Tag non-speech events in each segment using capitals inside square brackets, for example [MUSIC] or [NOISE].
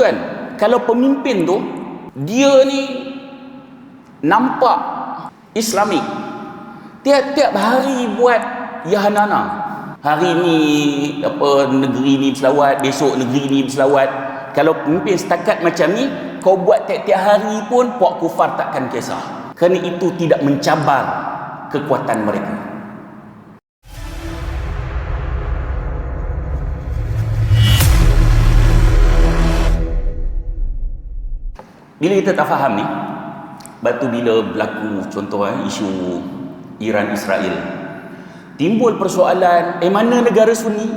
Kan? Kalau pemimpin tu dia ni nampak Islamik. Tiap-tiap hari buat yahanana. Hari ni apa negeri ni berselawat, besok negeri ni berselawat. Kalau pemimpin setakat macam ni, kau buat tiap-tiap hari pun puak kufar takkan kisah. Kerana itu tidak mencabar kekuatan mereka. Bila kita tak faham ni, batu bila berlaku contoh eh, isu Iran Israel, timbul persoalan, eh mana negara Sunni?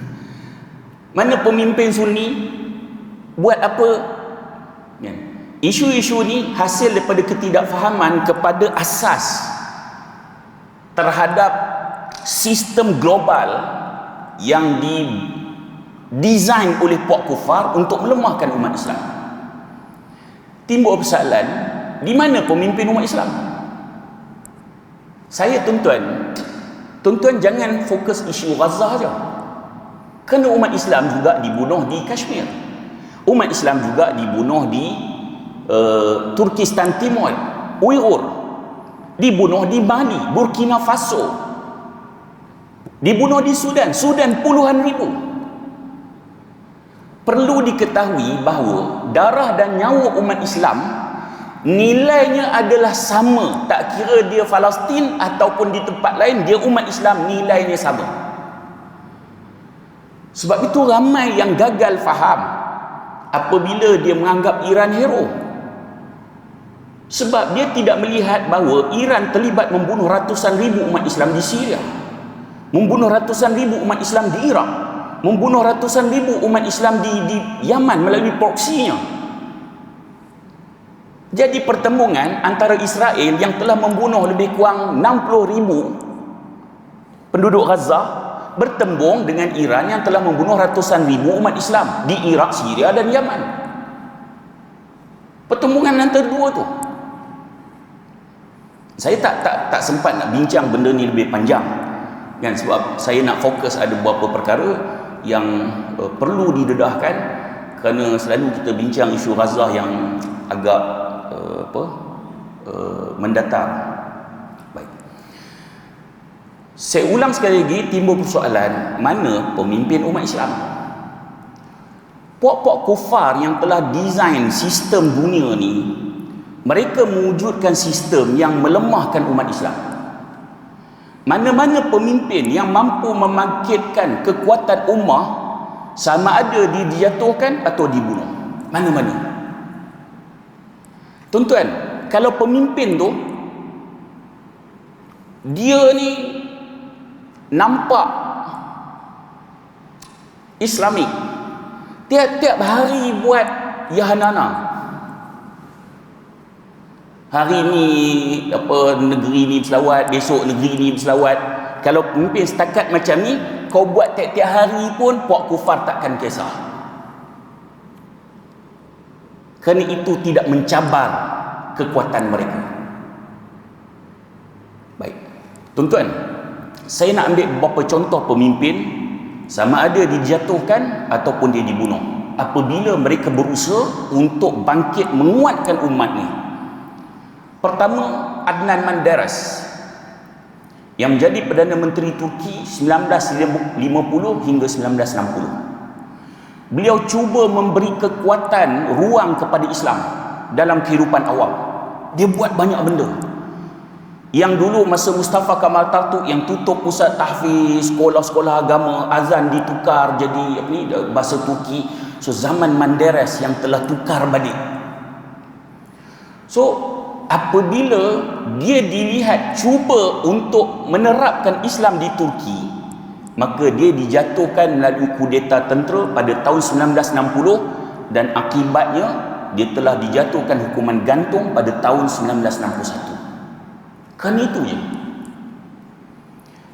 [LAUGHS] mana pemimpin Sunni? Buat apa? Ya. Isu-isu ni hasil daripada ketidakfahaman kepada asas terhadap sistem global yang di design oleh puak kufar untuk melemahkan umat Islam timbul persoalan di mana pemimpin umat Islam? Saya tuan-tuan tuan-tuan jangan fokus isu Gaza saja. Kerana umat Islam juga dibunuh di Kashmir. Umat Islam juga dibunuh di uh, Turkistan Timur Uyghur dibunuh di Bali Burkina Faso. Dibunuh di Sudan Sudan puluhan ribu perlu diketahui bahawa darah dan nyawa umat Islam nilainya adalah sama. Tak kira dia Palestin ataupun di tempat lain dia umat Islam nilainya sama. Sebab itu ramai yang gagal faham apabila dia menganggap Iran hero. Sebab dia tidak melihat bahawa Iran terlibat membunuh ratusan ribu umat Islam di Syria membunuh ratusan ribu umat Islam di Iraq membunuh ratusan ribu umat Islam di, di Yaman melalui proksinya. Jadi pertembungan antara Israel yang telah membunuh lebih kurang 60 ribu penduduk Gaza bertembung dengan Iran yang telah membunuh ratusan ribu umat Islam di Iraq, Syria dan Yaman. Pertembungan antara dua tu. Saya tak tak tak sempat nak bincang benda ni lebih panjang. Kan? Sebab saya nak fokus ada beberapa perkara yang uh, perlu didedahkan kerana selalu kita bincang isu Gaza yang agak uh, apa uh, mendatar. Baik. Saya ulang sekali lagi timbul persoalan mana pemimpin umat Islam? Puak-puak kufar yang telah desain sistem dunia ni mereka mewujudkan sistem yang melemahkan umat Islam mana-mana pemimpin yang mampu membangkitkan kekuatan ummah sama ada dijatuhkan atau dibunuh. Mana-mana. Tuan-tuan kalau pemimpin tu dia ni nampak islamik tiap-tiap hari buat yahanana hari ni apa negeri ni berselawat besok negeri ni berselawat. Kalau pemimpin setakat macam ni kau buat tiap-tiap hari pun puak kufar takkan kisah. Kerana itu tidak mencabar kekuatan mereka. Baik. Tuan-tuan saya nak ambil beberapa contoh pemimpin. Sama ada dijatuhkan ataupun dia dibunuh. Apabila mereka berusaha untuk bangkit menguatkan umat ni Pertama, Adnan Menderes yang menjadi Perdana Menteri Turki 1950 hingga 1960. Beliau cuba memberi kekuatan ruang kepada Islam dalam kehidupan awam. Dia buat banyak benda. Yang dulu masa Mustafa Kamal Atatürk yang tutup pusat tahfiz, sekolah-sekolah agama, azan ditukar jadi apa ni bahasa Turki. So zaman Menderes yang telah tukar balik. So apabila dia dilihat cuba untuk menerapkan Islam di Turki maka dia dijatuhkan melalui kudeta tentera pada tahun 1960 dan akibatnya dia telah dijatuhkan hukuman gantung pada tahun 1961 kan itu je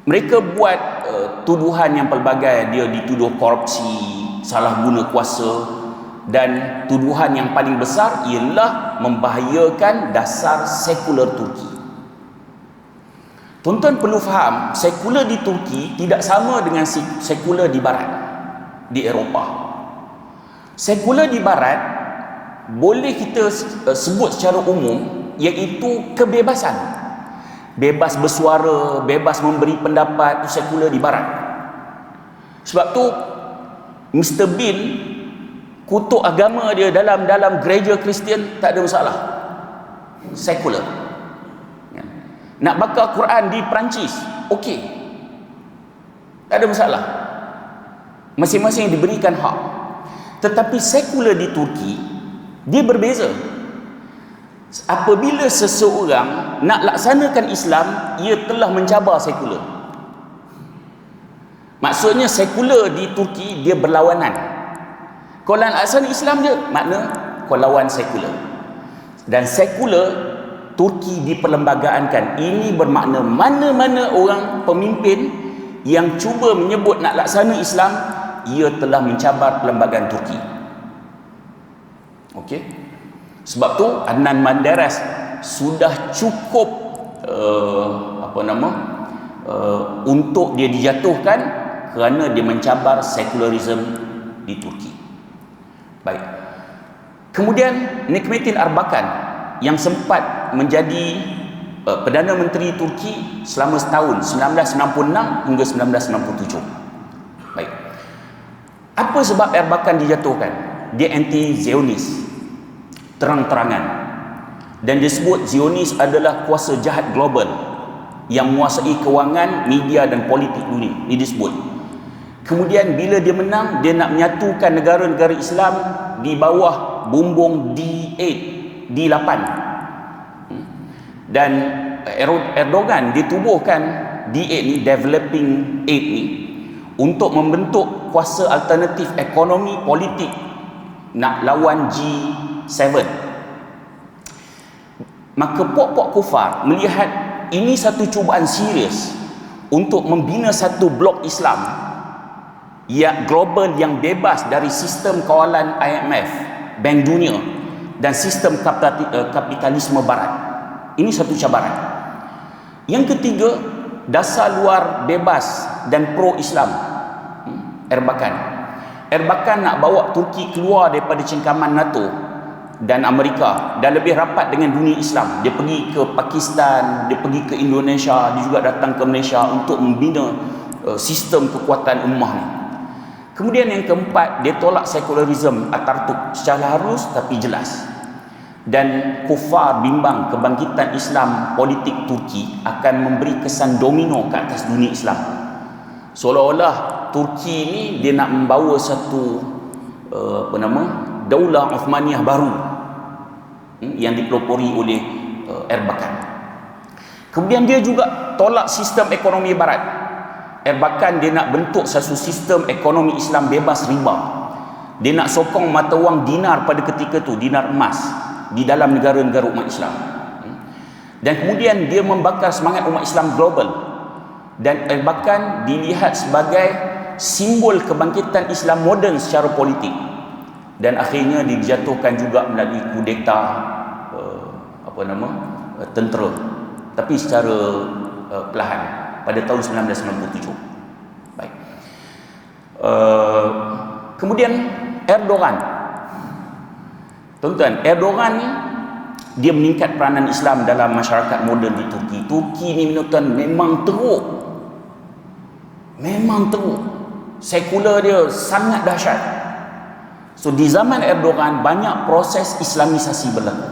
mereka buat uh, tuduhan yang pelbagai. Dia dituduh korupsi salah guna kuasa dan tuduhan yang paling besar ialah membahayakan dasar sekular Turki. Tuan-tuan perlu faham, sekular di Turki tidak sama dengan sekular di barat, di Eropah. Sekular di barat boleh kita uh, sebut secara umum iaitu kebebasan. Bebas bersuara, bebas memberi pendapat itu sekular di barat. Sebab tu Mr Bean kutuk agama dia dalam dalam gereja Kristian tak ada masalah. Sekular. Ya. Nak bakar Quran di Perancis, okey. Tak ada masalah. Masing-masing diberikan hak. Tetapi sekular di Turki dia berbeza. Apabila seseorang nak laksanakan Islam, ia telah mencabar sekular. Maksudnya sekular di Turki dia berlawanan. Nak laksana Islam je, makna kau lawan sekular. Dan sekular Turki diperlembagaankan. Ini bermakna mana-mana orang pemimpin yang cuba menyebut nak laksana Islam, ia telah mencabar perlembagaan Turki. Okey. Sebab tu Adnan Manderes sudah cukup uh, apa nama? Uh, untuk dia dijatuhkan kerana dia mencabar sekularisme di Turki. Baik. Kemudian Nikmetin Arbakan yang sempat menjadi uh, Perdana Menteri Turki selama setahun 1996 hingga 1997. Baik. Apa sebab Erbakan dijatuhkan? Dia anti-Zionis. Terang-terangan. Dan disebut Zionis adalah kuasa jahat global yang menguasai kewangan, media dan politik dunia. Ini disebut. Kemudian bila dia menang, dia nak menyatukan negara-negara Islam di bawah bumbung D8, D8. Hmm. Dan Erdogan ditubuhkan D8 ni, Developing 8 ni, untuk membentuk kuasa alternatif ekonomi politik nak lawan G7 maka pok-pok kufar melihat ini satu cubaan serius untuk membina satu blok Islam yang global yang bebas dari sistem kawalan IMF Bank Dunia dan sistem eh, kapitalisme barat ini satu cabaran yang ketiga dasar luar bebas dan pro Islam Erbakan. Erbakan nak bawa Turki keluar daripada cengkaman NATO dan Amerika dan lebih rapat dengan dunia Islam. Dia pergi ke Pakistan, dia pergi ke Indonesia, dia juga datang ke Malaysia untuk membina uh, sistem kekuatan ummah ni. Kemudian yang keempat, dia tolak sekularisme Atatürk secara halus tapi jelas. Dan kufar bimbang kebangkitan Islam politik Turki akan memberi kesan domino ke atas dunia Islam. Seolah-olah Turki ni dia nak membawa satu uh, apa nama Daulah Uthmaniyah baru hmm, yang dipelopori oleh uh, Erbakan. Kemudian dia juga tolak sistem ekonomi barat. Erbakan dia nak bentuk satu sistem ekonomi Islam bebas riba. Dia nak sokong mata wang dinar pada ketika tu, dinar emas di dalam negara-negara umat Islam. Hmm. Dan kemudian dia membakar semangat umat Islam global. Dan Erbakan dilihat sebagai simbol kebangkitan Islam moden secara politik dan akhirnya dijatuhkan juga melalui kudeta uh, apa nama uh, tentera tapi secara uh, perlahan pada tahun 1997 baik uh, kemudian Erdogan tuan-tuan Erdogan ni dia meningkat peranan Islam dalam masyarakat moden di Turki Turki ni tuan memang teruk memang teruk sekular dia sangat dahsyat. So di zaman Erdogan banyak proses islamisasi berlaku.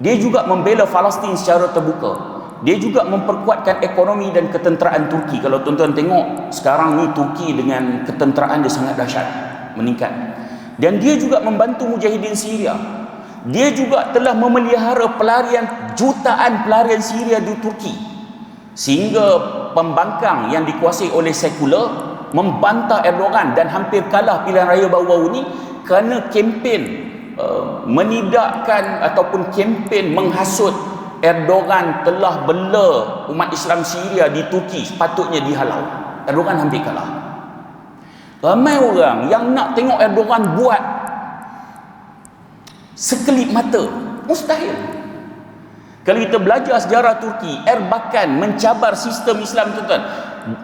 Dia juga membela Palestin secara terbuka. Dia juga memperkuatkan ekonomi dan ketenteraan Turki. Kalau tuan-tuan tengok sekarang ni Turki dengan ketenteraan dia sangat dahsyat, meningkat. Dan dia juga membantu mujahidin Syria. Dia juga telah memelihara pelarian jutaan pelarian Syria di Turki. Sehingga pembangkang yang dikuasai oleh sekular membantah Erdogan dan hampir kalah pilihan raya baru-baru ini kerana kempen uh, menidakkan ataupun kempen menghasut Erdogan telah bela umat Islam Syria di Turki. Sepatutnya dihalau Erdogan hampir kalah. Ramai orang yang nak tengok Erdogan buat sekelip mata mustahil. Kalau kita belajar sejarah Turki Erbakan mencabar sistem Islam tuan-tuan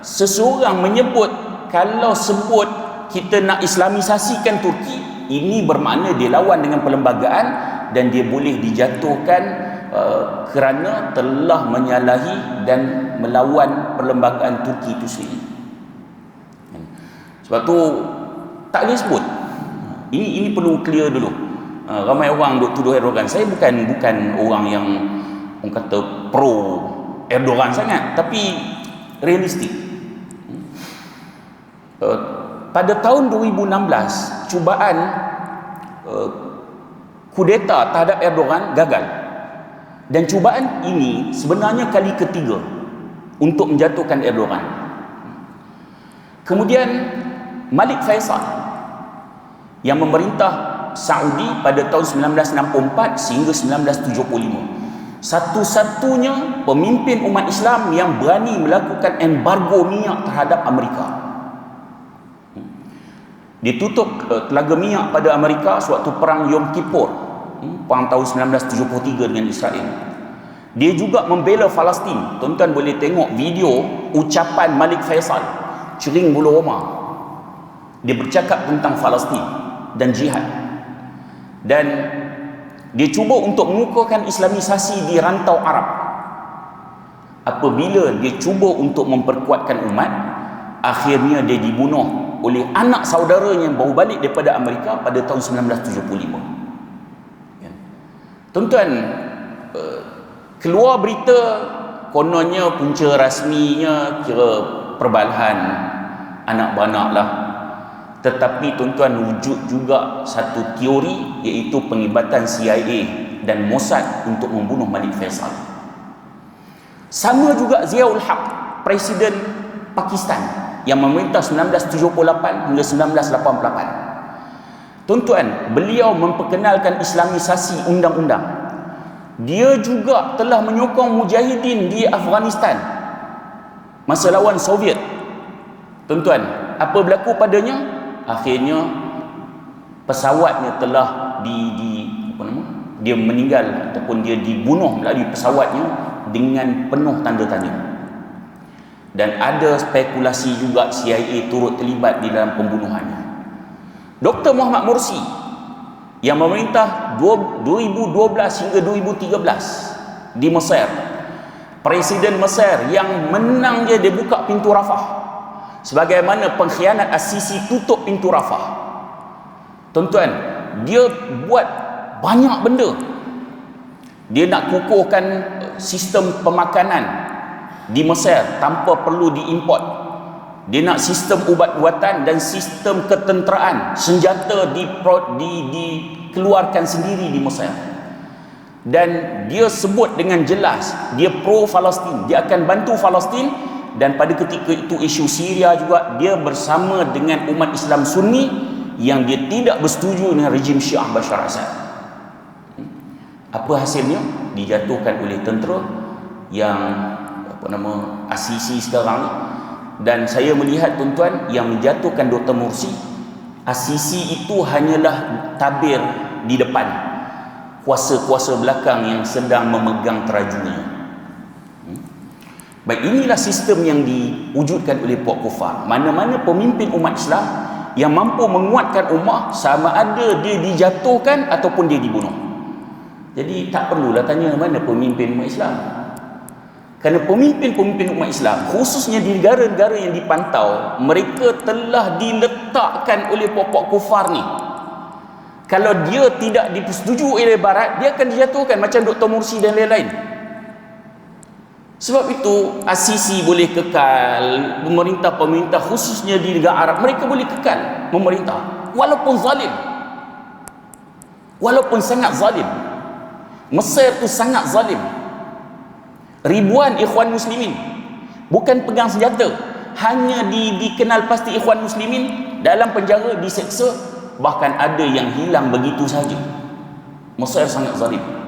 seseorang menyebut kalau sebut kita nak islamisasikan Turki ini bermakna dia lawan dengan perlembagaan dan dia boleh dijatuhkan uh, kerana telah menyalahi dan melawan perlembagaan Turki itu sendiri. Sebab tu tak boleh sebut. Ini ini perlu clear dulu. Uh, ramai orang duk tuduh Erdogan. Saya bukan bukan orang yang orang kata pro Erdogan sangat. Tapi realistik. Uh, pada tahun 2016 cubaan kudeta terhadap Erdogan gagal dan cubaan ini sebenarnya kali ketiga untuk menjatuhkan Erdogan. Kemudian Malik Faisal yang memerintah Saudi pada tahun 1964 sehingga 1975 satu-satunya pemimpin umat Islam yang berani melakukan embargo minyak terhadap Amerika. Ditutup uh, telaga minyak pada Amerika sewaktu perang Yom Kippur. hmm, perang tahun 1973 dengan Israel. Dia juga membela Palestin. Tuan-tuan boleh tengok video ucapan Malik Faisal cering bulu roma dia bercakap tentang Palestin dan jihad. Dan dia cuba untuk mengukuhkan islamisasi di rantau Arab. Apabila dia cuba untuk memperkuatkan umat akhirnya dia dibunuh oleh anak saudaranya yang baru balik daripada Amerika pada tahun 1975 ya. Tuan-tuan eh, keluar berita kononnya punca rasminya kira perbalahan anak beranak lah tetapi tuan-tuan wujud juga satu teori iaitu penglibatan CIA dan Mossad untuk membunuh Malik Faisal sama juga Ziaul Haq Presiden Pakistan yang memerintah 1978 hingga 1988. Tuan-tuan, beliau memperkenalkan islamisasi undang-undang. Dia juga telah menyokong mujahidin di Afghanistan masa lawan Soviet. Tuan-tuan, apa berlaku padanya? Akhirnya pesawatnya telah di, di apa nama? Dia meninggal ataupun dia dibunuh melalui pesawatnya dengan penuh tanda tanya dan ada spekulasi juga CIA turut terlibat di dalam pembunuhannya. Dr. Muhammad Mursi yang memerintah 2012 hingga 2013 di Mesir. Presiden Mesir yang menang dia dia buka pintu Rafah. Sebagaimana pengkhianat Asisi tutup pintu Rafah. Tuan-tuan, dia buat banyak benda. Dia nak kukuhkan sistem pemakanan di Mesir tanpa perlu diimport dia nak sistem ubat-ubatan dan sistem ketenteraan senjata di, di, dikeluarkan sendiri di Mesir dan dia sebut dengan jelas dia pro Palestin dia akan bantu Palestin. Dan pada ketika itu isu Syria juga dia bersama dengan umat Islam Sunni yang dia tidak bersetuju dengan rejim Syiah Bashar Assad. Apa hasilnya? Dijatuhkan oleh tentera yang apa nama Asisi sekarang ni dan saya melihat tuan-tuan yang menjatuhkan Dr. Mursi Asisi itu hanyalah tabir di depan kuasa-kuasa belakang yang sedang memegang terajunya hmm? baik inilah sistem yang diwujudkan oleh puak kufar mana-mana pemimpin umat Islam yang mampu menguatkan umat sama ada dia dijatuhkan ataupun dia dibunuh jadi tak perlulah tanya mana pemimpin umat Islam kerana pemimpin-pemimpin umat Islam khususnya di negara-negara yang dipantau mereka telah diletakkan oleh pokok kufar ni. Kalau dia tidak dipersetujui oleh barat dia akan dijatuhkan macam Dr. Mursi dan lain-lain. Sebab itu Asisi boleh kekal pemerintah-pemerintah khususnya di negara Arab mereka boleh kekal memerintah. Walaupun zalim. Walaupun sangat zalim. Mesir tu sangat zalim ribuan ikhwan muslimin. Bukan pegang senjata. Hanya di, dikenal pasti ikhwan muslimin dalam penjara diseksa bahkan ada yang hilang begitu saja. Mesir sangat zalim